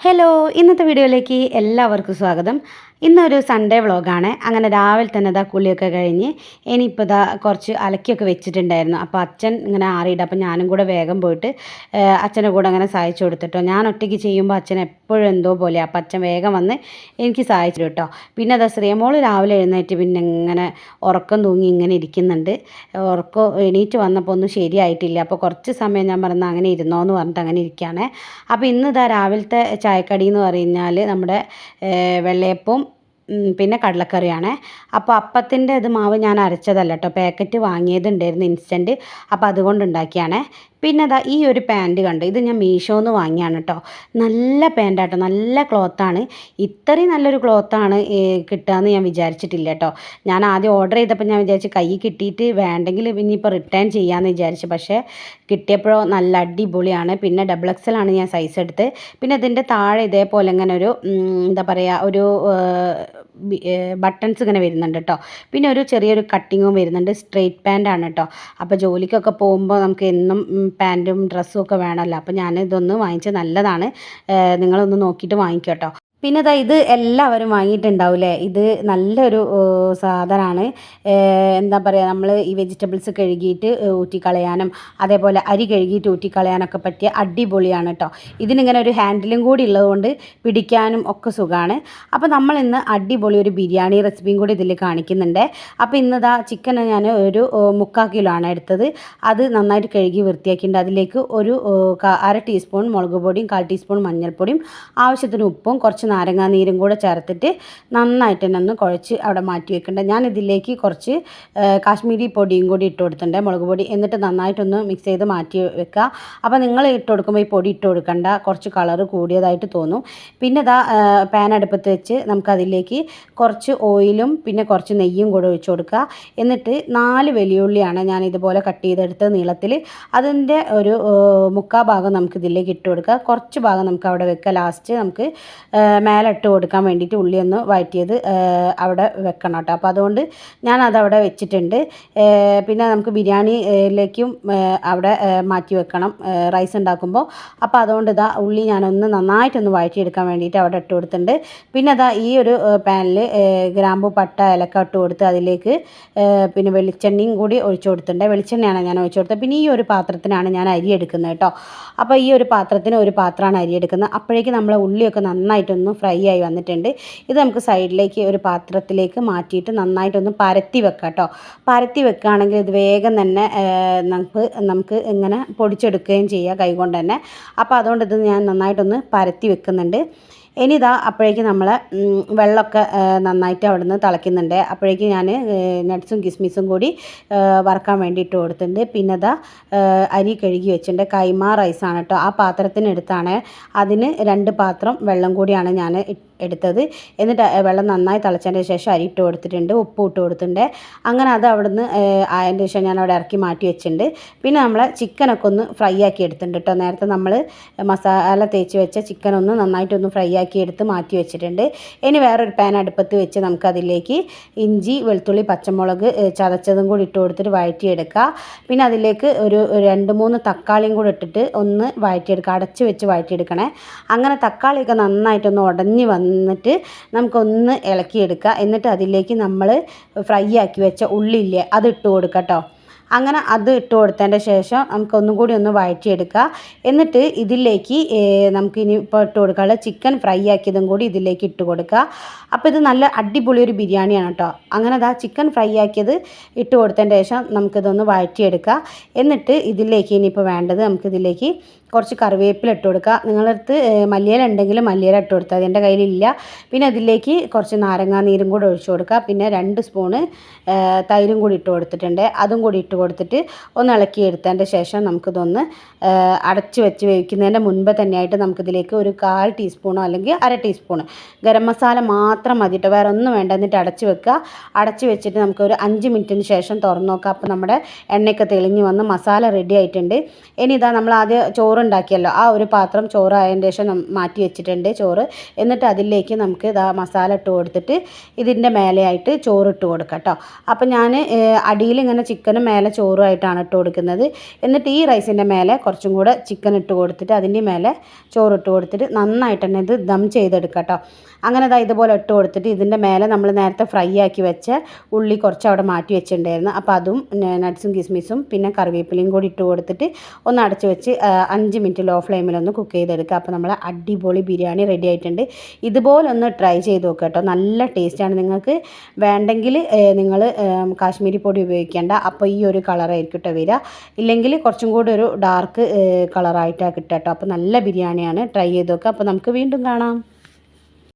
Hello ഇന്നത്തെ വീഡിയോയിലേക്ക് എല്ലാവർക്കും സ്വാഗതം. ഇന്നൊരു സൺഡേ വ്ളോഗാണ് അങ്ങനെ രാവിലെ തന്നെ ഇതാ കുളിയൊക്കെ കഴിഞ്ഞ് ഇനിയിപ്പോൾ ഇതാ കുറച്ച് അലക്കിയൊക്കെ വെച്ചിട്ടുണ്ടായിരുന്നു. അപ്പോൾ അച്ഛൻ ഇങ്ങനെ ആറിയിട്ട് അപ്പോൾ ഞാനും കൂടെ വേഗം പോയിട്ട് അച്ഛന്റെ കൂടെ അങ്ങനെ സഹായിച്ചു കൊടുത്തിട്ടോ. ഞാൻ ഒറ്റയ്ക്ക് ചെയ്യുമ്പോൾ അച്ഛൻ എപ്പോഴും എന്തോ പോലെ അപ്പോൾ അച്ഛൻ വേഗം വന്ന് എനിക്ക് സഹായിച്ചു കേട്ടോ പിന്നെ അതാ ശ്രീമോൾ രാവിലെ എഴുന്നേറ്റ് പിന്നെ ഇങ്ങനെ ഉറക്കം തൂങ്ങി ഇങ്ങനെ ഇരിക്കുന്നുണ്ട്. ഉറക്കം എണീറ്റ് വന്നപ്പോൾ ഒന്നും ശരിയായിട്ടില്ല. അപ്പോൾ കുറച്ച് സമയം ഞാൻ പറഞ്ഞ അങ്ങനെ ഇരുന്നോ എന്ന് പറഞ്ഞിട്ട് അങ്ങനെ ഇരിക്കുകയാണ്. അപ്പോൾ ഇന്ന് ഇതാ രാവിലത്തെ ചായക്കടി എന്ന് പറഞ്ഞാൽ നമ്മുടെ വെള്ളയപ്പവും പിന്നെ കടലക്കറിയാണ്. അപ്പോൾ അപ്പത്തിന്റെ ഇത് മാവ് ഞാൻ അരച്ചതല്ല കേട്ടോ പാക്കറ്റ് വാങ്ങിയതുണ്ടായിരുന്നു ഇൻസ്റ്റന്റ് അപ്പോൾ അതുകൊണ്ട് ഉണ്ടാക്കിയാണേ. പിന്നെ അതാ ഈ ഒരു പാന്റ് കണ്ടു? ഇത് ഞാൻ മീഷോന്ന് വാങ്ങിയാണ് കേട്ടോ നല്ല പാന്റാട്ടോ നല്ല ക്ലോത്താണ് ഇത്രയും നല്ലൊരു ക്ലോത്താണ് കിട്ടുകയെന്ന് ഞാൻ വിചാരിച്ചിട്ടില്ല കേട്ടോ ഞാൻ ആദ്യം ഓർഡർ ചെയ്തപ്പോൾ ഞാൻ വിചാരിച്ച് കൈ കിട്ടിയിട്ട് വേണ്ടെങ്കിൽ ഇനിയിപ്പോൾ റിട്ടേൺ ചെയ്യാമെന്ന് വിചാരിച്ചു. പക്ഷേ കിട്ടിയപ്പോഴോ നല്ല അടിപൊളിയാണ്. പിന്നെ ഡബിൾ എക്സൽ ആണ് ഞാൻ സൈസ് എടുത്ത്. പിന്നെ ഇതിന്റെ താഴെ ഇതേപോലെ ഇങ്ങനെ ഒരു എന്താ പറയുക ഒരു ബട്ടൺസ് ഇങ്ങനെ വരുന്നുണ്ട് കേട്ടോ പിന്നെ ഒരു ചെറിയൊരു കട്ടിങ്ങും വരുന്നുണ്ട്. സ്ട്രെയിറ്റ് പാന്റാണ് കേട്ടോ അപ്പോൾ ജോലിക്കൊക്കെ പോകുമ്പോൾ നമുക്ക് എന്നും പാന്റും ഡ്രസ്സും ഒക്കെ വേണമല്ലോ അപ്പോൾ ഞാൻ ഇതൊന്ന് വാങ്ങിച്ച് നല്ലതാണ് നിങ്ങളൊന്ന് നോക്കിയിട്ട് വാങ്ങിക്കോ കേട്ടോ പിന്നെ ഇതാ ഇത് എല്ലാവരും വാങ്ങിയിട്ടുണ്ടാവില്ലേ ഇത് നല്ലൊരു സാധനമാണ് എന്താ പറയുക നമ്മൾ ഈ വെജിറ്റബിൾസ് കഴുകിയിട്ട് ഊറ്റിക്കളയാനും അതേപോലെ അരി കഴുകിയിട്ട് ഊറ്റിക്കളയാനൊക്കെ പറ്റിയ അടിപൊളിയാണ് കേട്ടോ ഇതിനിങ്ങനെ ഒരു ഹാൻഡിലും കൂടി ഉള്ളതുകൊണ്ട് പിടിക്കാനും ഒക്കെ സുഖമാണ് അപ്പോൾ നമ്മൾ ഇന്ന് അടിപൊളി ഒരു ബിരിയാണി റെസിപ്പിയും കൂടി ഇതിൽ കാണിക്കുന്നുണ്ട്. അപ്പോൾ ഇന്നതാ ചിക്കൻ ഞാൻ ഒരു മുക്കാൽ കിലോ ആണ് എടുത്തത്. അത് നന്നായിട്ട് കഴുകി വൃത്തിയാക്കിയിട്ടുണ്ട്. അതിലേക്ക് ഒരു അര ടീസ്പൂൺ മുളക് പൊടിയും കാൽ ടീസ്പൂൺ മഞ്ഞൾപ്പൊടിയും ആവശ്യത്തിന് ഉപ്പും കുറച്ച് നാരങ്ങാ നീരും കൂടെ ചേർത്തിട്ട് നന്നായിട്ട് തന്നെ ഒന്ന് കുഴച്ച് അവിടെ മാറ്റി വെക്കേണ്ടത് ഞാൻ ഇതിലേക്ക് കുറച്ച് കാശ്മീരി പൊടിയും കൂടി ഇട്ട് കൊടുത്തിട്ടുണ്ട് മുളക് പൊടി. എന്നിട്ട് നന്നായിട്ടൊന്ന് മിക്സ് ചെയ്ത് മാറ്റി വെക്കുക. അപ്പോൾ നിങ്ങൾ ഇട്ട് കൊടുക്കുമ്പോൾ ഈ പൊടി ഇട്ട് കൊടുക്കണ്ട. കുറച്ച് കളർ കൂടിയതായിട്ട് തോന്നും. പിന്നെ ഇതാ പാൻ അടുപ്പത്ത് വെച്ച് നമുക്കതിലേക്ക് കുറച്ച് ഓയിലും പിന്നെ കുറച്ച് നെയ്യും കൂടെ ഒഴിച്ച് കൊടുക്കുക. എന്നിട്ട് നാല് വെല്ലുള്ളിയാണ് ഞാൻ ഇതുപോലെ കട്ട് ചെയ്തെടുത്ത് നീളത്തിൽ അതിന്റെ ഒരു മുക്കാ ഭാഗം നമുക്ക് ഇതിലേക്ക് ഇട്ട് കൊടുക്കുക. കുറച്ച് ഭാഗം നമുക്ക് അവിടെ വെക്കുക. ലാസ്റ്റ് നമുക്ക് മേലെ ഇട്ട് കൊടുക്കാൻ വേണ്ടിയിട്ട് ഉള്ളി ഒന്ന് വഴറ്റിയത് അവിടെ വെക്കണം കേട്ടോ. അപ്പോൾ അതുകൊണ്ട് ഞാൻ അതവിടെ വെച്ചിട്ടുണ്ട് പിന്നെ നമുക്ക് ബിരിയാണിയിലേക്കും അവിടെ മാറ്റി വെക്കണം റൈസ് ഉണ്ടാക്കുമ്പോൾ. അപ്പോൾ അതുകൊണ്ട് ഇതാ ഉള്ളി ഞാനൊന്ന് നന്നായിട്ടൊന്ന് വഴറ്റിയെടുക്കാൻ വേണ്ടിയിട്ട് അവിടെ ഇട്ട് കൊടുത്തിട്ടുണ്ട്. പിന്നെ അതാ ഈ ഒരു പാനിൽ ഗ്രാമ്പു പട്ട ഇലക്ക ഇട്ട് കൊടുത്ത് അതിലേക്ക് പിന്നെ വെളിച്ചെണ്ണയും കൂടി ഒഴിച്ചു കൊടുത്തിട്ടുണ്ട്. വെളിച്ചെണ്ണയാണ് ഞാൻ ഒഴിച്ചു കൊടുത്തത്. പിന്നെ ഈ ഒരു പാത്രത്തിനാണ് ഞാൻ അരി എടുക്കുന്നത് കേട്ടോ. അപ്പോൾ ഈ ഒരു പാത്രത്തിന് ഒരു പാത്രമാണ് അരി എടുക്കുന്നത്. അപ്പോഴേക്കും നമ്മൾ ഉള്ളിയൊക്കെ നന്നായിട്ടൊന്ന് ഫ്രൈ ആയി വന്നിട്ടുണ്ട്. ഇത് നമുക്ക് സൈഡിലേക്ക് ഒരു പാത്രത്തിലേക്ക് മാറ്റിയിട്ട് നന്നായിട്ടൊന്ന് പരത്തി വെക്കാം കേട്ടോ. പരത്തി വെക്കുകയാണെങ്കിൽ ഇത് വേഗം തന്നെ നമുക്ക് നമുക്ക് ഇങ്ങനെ പൊടിച്ചെടുക്കുകയും ചെയ്യാം കൈകൊണ്ട് തന്നെ. അപ്പോൾ അതുകൊണ്ട് ഇത് ഞാൻ നന്നായിട്ടൊന്ന് പരത്തി വെക്കുന്നുണ്ട്. ഇനി ഇതാ അപ്പോഴേക്ക് നമ്മൾ വെള്ളമൊക്കെ നന്നായിട്ട് അവിടെ നിന്ന് തിളയ്ക്കുന്നുണ്ട്. അപ്പോഴേക്ക് ഞാൻ നട്ട്സും കിസ്മിസും കൂടി വറുക്കാൻ വേണ്ടിയിട്ട് കൊടുത്തിട്ടുണ്ട്. പിന്നെ ഇതാ അരി കഴുകി വെച്ചിട്ടുണ്ട്. കൈമാ റൈസാണ് കേട്ടോ ആ പാത്രത്തിനെടുത്താണ് അതിന് രണ്ട് പാത്രം വെള്ളം കൂടിയാണ് ഞാൻ എടുത്തത്. എന്നിട്ട് വെള്ളം നന്നായി തിളച്ചതിന്റെ ശേഷം അരി ഇട്ട് കൊടുത്തിട്ടുണ്ട് ഉപ്പ് ഇട്ട് കൊടുത്തിട്ടുണ്ട്. അങ്ങനെ അത് അവിടുന്ന് അതിന്റെ ശേഷം ഞാൻ അവിടെ ഇറക്കി മാറ്റി വെച്ചിട്ടുണ്ട്. പിന്നെ നമ്മൾ ചിക്കനൊക്കെ ഒന്ന് ഫ്രൈ ആക്കി എടുത്തിട്ടുണ്ട് കേട്ടോ. നേരത്തെ നമ്മൾ മസാല തേച്ച് വെച്ച ചിക്കൻ ഒന്ന് നന്നായിട്ടൊന്ന് ഫ്രൈ ആക്കി എടുത്ത് മാറ്റി വെച്ചിട്ടുണ്ട്. ഇനി വേറൊരു പാൻ അടുപ്പത്ത് വെച്ച് നമുക്കതിലേക്ക് ഇഞ്ചി വെളുത്തുള്ളി പച്ചമുളക് ചതച്ചതും കൂടി ഇട്ട് കൊടുത്തിട്ട് വഴറ്റിയെടുക്കുക. പിന്നെ അതിലേക്ക് ഒരു രണ്ട് മൂന്ന് തക്കാളിയും കൂടി ഇട്ടിട്ട് ഒന്ന് വഴറ്റിയെടുക്കുക. അടച്ച് വെച്ച് വഴറ്റിയെടുക്കണേ. അങ്ങനെ തക്കാളിയൊക്കെ നന്നായിട്ടൊന്ന് ഉടഞ്ഞ് വന്നിട്ട് നമുക്കൊന്ന് ഇളക്കിയെടുക്കുക. എന്നിട്ട് അതിലേക്ക് നമ്മൾ ഫ്രൈ ആക്കി വെച്ച ഉള്ളില്ലേ അത് ഇട്ട് കൊടുക്കുക കേട്ടോ അങ്ങനെ അത് ഇട്ട് കൊടുത്തതിന്റെ ശേഷം നമുക്ക് ഒന്നും കൂടി ഒന്ന് വഴറ്റിയെടുക്കുക. എന്നിട്ട് ഇതിലേക്ക് നമുക്കിനി ഇപ്പോൾ ഇട്ട് കൊടുക്കാനുള്ള ചിക്കൻ ഫ്രൈ ആക്കിയതും കൂടി ഇതിലേക്ക് ഇട്ട് കൊടുക്കുക. അപ്പോൾ ഇത് നല്ല അടിപൊളി ഒരു ബിരിയാണിയാണ് കേട്ടോ അങ്ങനെ അതാ ചിക്കൻ ഫ്രൈ ആക്കിയത് ഇട്ട് കൊടുത്തതിന്റെ ശേഷം നമുക്കിതൊന്ന് വഴറ്റിയെടുക്കുക. എന്നിട്ട് ഇതിലേക്ക് ഇനിയിപ്പോൾ വേണ്ടത് നമുക്കിതിലേക്ക് കുറച്ച് കറിവേപ്പില ഇട്ട് കൊടുക്കുക. നിങ്ങളടുത്ത് മല്ലിയില ഉണ്ടെങ്കിൽ മല്ലിയില ഇട്ട് കൊടുത്താൽ മതി. എന്റെ കയ്യിലില്ല. പിന്നെ അതിലേക്ക് കുറച്ച് നാരങ്ങാ നീരും കൂടി ഒഴിച്ച് കൊടുക്കുക. പിന്നെ രണ്ട് സ്പൂണ് തൈരും കൂടി ഇട്ട് കൊടുത്തിട്ടുണ്ട്. അതും കൂടി ഇട്ട് കൊടുത്തിട്ട് ഒന്ന് ഇളക്കി എടുത്തതിന്റെ ശേഷം നമുക്കിതൊന്ന് അടച്ച് വെച്ച് വേവിക്കുന്നതിന്റെ മുൻപ് തന്നെയായിട്ട് നമുക്കിതിലേക്ക് ഒരു കാൽ ടീസ്പൂണോ അല്ലെങ്കിൽ അര ടീസ്പൂണ് ഗരം മസാല മാത്രം മതി കേട്ടോ. വേറെ ഒന്നും വേണ്ട. എന്നിട്ട് അടച്ച് വെക്കുക. അടച്ച് വെച്ചിട്ട് നമുക്ക് ഒരു അഞ്ച് മിനിറ്റിന് ശേഷം തുറന്നു നോക്കുക അപ്പോൾ നമ്മുടെ എണ്ണയൊക്കെ തെളിഞ്ഞ് വന്ന് മസാല റെഡി ആയിട്ടുണ്ട്. ഇനി ഇതാ നമ്മൾ ആദ്യം ചോറ് ഉണ്ടാക്കിയല്ലോ ആ ഒരു പാത്രം ചോറ് ആയതിന് ശേഷം മാറ്റി വെച്ചിട്ടുണ്ട് ചോറ്. എന്നിട്ട് അതിലേക്ക് നമുക്ക് ഇതാ മസാല ഇട്ട് കൊടുത്തിട്ട് ഇതിന്റെ മേലെയായിട്ട് ചോറ് ഇട്ട് കൊടുക്കാം കേട്ടോ. അപ്പം ഞാൻ അടിയിൽ ഇങ്ങനെ ചിക്കനും മേലെ ചോറുമായിട്ടാണ് ഇട്ട് കൊടുക്കുന്നത്. എന്നിട്ട് ഈ റൈസിന്റെ മേലെ കുറച്ചും കൂടെ ചിക്കൻ ഇട്ട് കൊടുത്തിട്ട് അതിന്റെ മേലെ ചോറ് ഇട്ട് കൊടുത്തിട്ട് നന്നായിട്ട് തന്നെ ഇത് ദം ചെയ്തെടുക്കാം കേട്ടോ. അങ്ങനെ ദാ ഇതുപോലെ ഇട്ട് കൊടുത്തിട്ട് ഇതിന്റെ മേലെ നമ്മൾ നേരത്തെ ഫ്രൈ ആക്കി വെച്ച ഉള്ളി കുറച്ച് അവിടെ മാറ്റി വെച്ചിട്ടുണ്ടായിരുന്നു. അപ്പോൾ അതും നട്ട്സും കിസ്മിസും പിന്നെ കറിവേപ്പിലയും കൂടി ഇട്ട് കൊടുത്തിട്ട് ഒന്ന് അടച്ച് വെച്ച് ആ, അഞ്ച് മിനിറ്റ് ലോ ഫ്ലെയിമിലൊന്ന് കുക്ക് ചെയ്തെടുക്കുക. അപ്പോൾ നമ്മൾ അടിപൊളി ബിരിയാണി റെഡി ആയിട്ടുണ്ട്. ഇതുപോലെ ഒന്ന് ട്രൈ ചെയ്ത് നോക്കുക കേട്ടോ. നല്ല ടേസ്റ്റാണ് നിങ്ങൾക്ക് വേണ്ടെങ്കിൽ നിങ്ങൾ കാശ്മീരി പൊടി ഉപയോഗിക്കേണ്ട. അപ്പോൾ ഈ ഒരു കളറായിരിക്കും കേട്ടോ വരിക. ഇല്ലെങ്കിൽ കുറച്ചും കൂടി ഒരു ഡാർക്ക് കളറായിട്ടാണ് കിട്ടുക കേട്ടോ. അപ്പോൾ നല്ല ബിരിയാണിയാണ്. ട്രൈ ചെയ്ത് നോക്കുക അപ്പോൾ നമുക്ക് വീണ്ടും കാണാം.